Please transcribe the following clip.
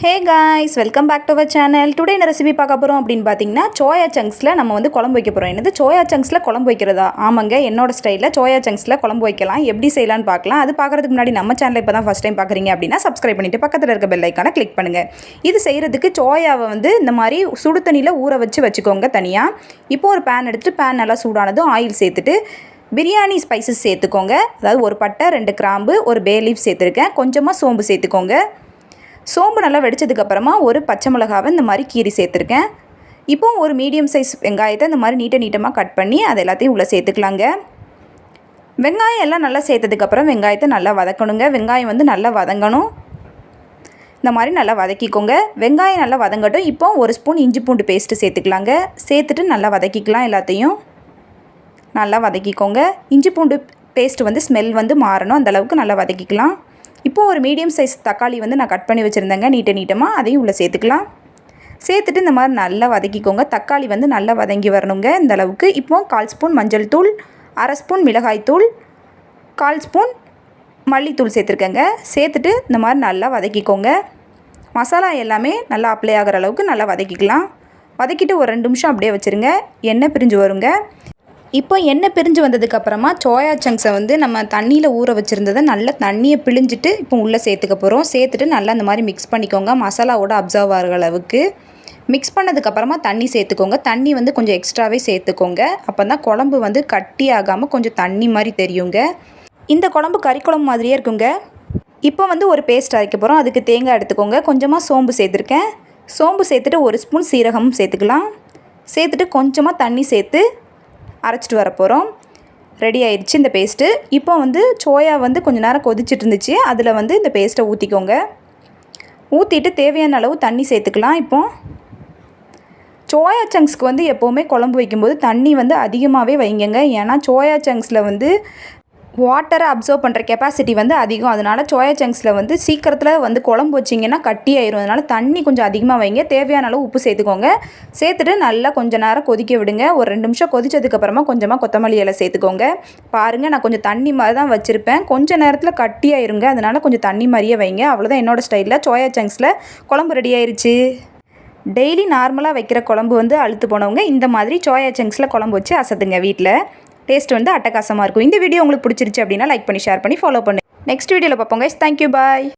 Hey guys welcome back to our channel today என்ன recipe பார்க்க போகிறோம் அப்படின்னு பார்த்தீங்கன்னா சோயா சங்க்ஸில் நம்ம வந்து குழம்பு வைக்க போகிறோம் என்னது? சோயா சங்க்ஸில் குழம்பு வைக்கிறதா? ஆமாங்க என்னோட ஸ்டைலில் சோயா சங்க்ஸில் குழம்பு வைக்கலாம். எப்படி செய்யலாம்னு பார்க்கலாம். அது பார்க்குறதுக்கு முன்னாடி நம்ம சேனலில் இப்போ தான் ஃபஸ்ட் டைம் பார்க்குறீங்க அப்படின்னா சப்ஸ்கிரைப் பண்ணிவிட்டு பக்கத்தில் இருக்க பெல் ஐக்கானை கிளிக் பண்ணுங்கள் இது செய்கிறதுக்கு சோயாவை வந்து இந்த மாதிரி சுடு தண்ணியில் ஊற வச்சு வச்சுக்கோங்க தனியாக இப்போ ஒரு பேன் எடுத்துகிட்டு பேன் நல்லா சூடானதும் ஆயில் சேர்த்துட்டு பிரியாணி ஸ்பைசஸ் சேர்த்துக்கோங்க. அதாவது ஒரு பட்டை ரெண்டு கிராம்பு ஒரு பே லீஃப் சேர்த்துருக்கேன். கொஞ்சமாக சோம்பு சேர்த்துக்கோங்க. சோம்பு நல்லா வெடிச்சதுக்கப்புறமா ஒரு பச்சை மிளகாவை இந்த மாதிரி கீரி சேர்த்துருக்கேன். இப்போ ஒரு மீடியம் சைஸ் வெங்காயத்தை இந்த மாதிரி நீட்ட நீட்டமாக கட் பண்ணி அது எல்லாத்தையும் உள்ளே சேர்த்துக்கலாங்க. வெங்காயம் எல்லாம் நல்லா சேர்த்ததுக்கப்புறம் வெங்காயத்தை நல்லா வதக்கணுங்க. வெங்காயம் வந்து நல்லா வதங்கணும். இந்த மாதிரி நல்லா வதக்கிக்கோங்க. வெங்காயம் நல்லா வதங்கட்டும். இப்போ ஒரு ஸ்பூன் இஞ்சி பூண்டு பேஸ்ட்டு சேர்த்துக்கலாங்க. சேர்த்துட்டு நல்லா வதக்கிக்கலாம் எல்லாத்தையும். நல்லா வதக்கிக்கோங்க. இஞ்சி பூண்டு பேஸ்ட் வந்து ஸ்மெல் வந்து மாறணும். அந்தளவுக்கு நல்லா வதக்கிக்கலாம். இப்போது ஒரு மீடியம் சைஸ் தக்காளி வந்து நான் கட் பண்ணி வச்சுருந்தேங்க. நீட்ட நீட்டமாக அதையும் உள்ளே சேர்த்துக்கலாம். சேர்த்துட்டு இந்த மாதிரி நல்லா வதக்கிக்கோங்க. தக்காளி வந்து நல்லா வதங்கி வரணுங்க இந்த அளவுக்கு. இப்போ கால் ஸ்பூன் மஞ்சள் தூள் அரை ஸ்பூன் மிளகாய் தூள் கால் ஸ்பூன் மல்லித்தூள் சேர்த்துருக்கேங்க. சேர்த்துட்டு இந்த மாதிரி நல்லா வதக்கிக்கோங்க. மசாலா எல்லாமே நல்லா அப்ளை ஆகிற அளவுக்கு நல்லா வதக்கிக்கலாம். வதக்கிட்டு ஒரு ரெண்டு நிமிஷம் அப்படியே வச்சுருங்க. எண்ணெய் பிரிஞ்சு வருங்க. இப்போ எண்ணெய் பிரிஞ்சு வந்ததுக்கப்புறமா சோயா சங்க்ஸை வந்து நம்ம தண்ணியில் ஊற வச்சுருந்ததை நல்லா தண்ணியை பிழிஞ்சிட்டு இப்போ உள்ளே சேர்த்துக்க போகிறோம் சேர்த்துட்டு நல்லா அந்த மாதிரி மிக்ஸ் பண்ணிக்கோங்க. மசாலாவோட அப்சர்வ் ஆகிற அளவுக்கு. மிக்ஸ் பண்ணதுக்கப்புறமா தண்ணி சேர்த்துக்கோங்க. தண்ணி வந்து கொஞ்சம் எக்ஸ்ட்ராவே சேர்த்துக்கோங்க. அப்போ தான் குழம்பு வந்து கட்டி ஆகாமல் கொஞ்சம் தண்ணி மாதிரி தெரியுங்க. இந்த குழம்பு கறி குழம்பு மாதிரியே இருக்குங்க. இப்போ வந்து ஒரு பேஸ்ட் அரைக்க போகிறோம் அதுக்கு தேங்காய் எடுத்துக்கோங்க. கொஞ்சமாக சோம்பு சேர்த்துருக்கேன். சோம்பு சேர்த்துட்டு ஒரு ஸ்பூன் சீரகமும் சேர்த்துக்கலாம். சேர்த்துட்டு கொஞ்சமாக தண்ணி சேர்த்து அரைச்சிட்டு வர போகிறோம் ரெடி ஆயிடுச்சு இந்த பேஸ்ட்டு இப்போ வந்து சோயா வந்து கொஞ்சம் நேரம் கொதிச்சிட்டு இருந்துச்சு அதில் வந்து இந்த பேஸ்ட்டை ஊற்றிக்கோங்க ஊற்றிட்டு தேவையான அளவு தண்ணி சேர்த்துக்கலாம் இப்போ. சோயா சங்க்ஸ்க்கு வந்து எப்போவுமே குழம்பு வைக்கும்போது தண்ணி வந்து அதிகமாகவே வைங்கங்க. ஏன்னா சோயா சங்க்ஸில் வந்து வாட்டரை அப்சர்வ் பண்ணுற கெப்பாசிட்டி வந்து அதிகம். அதனால் சோயா சங்க்ஸில் வந்து சீக்கிரத்தில் வந்து குழம்பு வச்சிங்கன்னா கட்டி ஆயிரும். அதனால் தண்ணி கொஞ்சம் அதிகமாக வைங்க. தேவையான அளவு உப்பு சேர்த்துக்கோங்க. சேர்த்துட்டு நல்லா கொஞ்சம் நேரம் கொதிக்க விடுங்க. ஒரு ரெண்டு நிமிஷம் கொதிச்சதுக்கப்புறமா கொஞ்சமாக கொத்தமல்லி இலை சேர்த்துக்கோங்க. பாருங்கள் நான் கொஞ்சம் தண்ணி மாதிரி தான் வச்சுருப்பேன். கொஞ்சம் நேரத்தில் கட்டி ஆயிருங்க. அதனால் கொஞ்சம் தண்ணி மாதிரியே வைங்க. அவ்வளோதான் என்னோடய ஸ்டைலில் சோயா சங்க்ஸில் குழம்பு ரெடி ஆயிடுச்சு டெய்லி நார்மலாக வைக்கிற குழம்பு வந்து அழுத்து போனவங்க இந்த மாதிரி சோயா சங்க்ஸில் குழம்பு வச்சு அசத்துங்க வீட்டில் டேஸ்ட் வந்து அட்டகாசமாக இருக்கும். இந்த வீடியோ உங்களுக்கு பிடிச்சிருச்சு அப்படின்னா லைக் பண்ணி ஷேர் பண்ணி ஃபாலோ பண்ணு. நெக்ஸ்ட் வீடியோவில் பார்ப்போம் கைஸ் தேங்க்யூ பாய்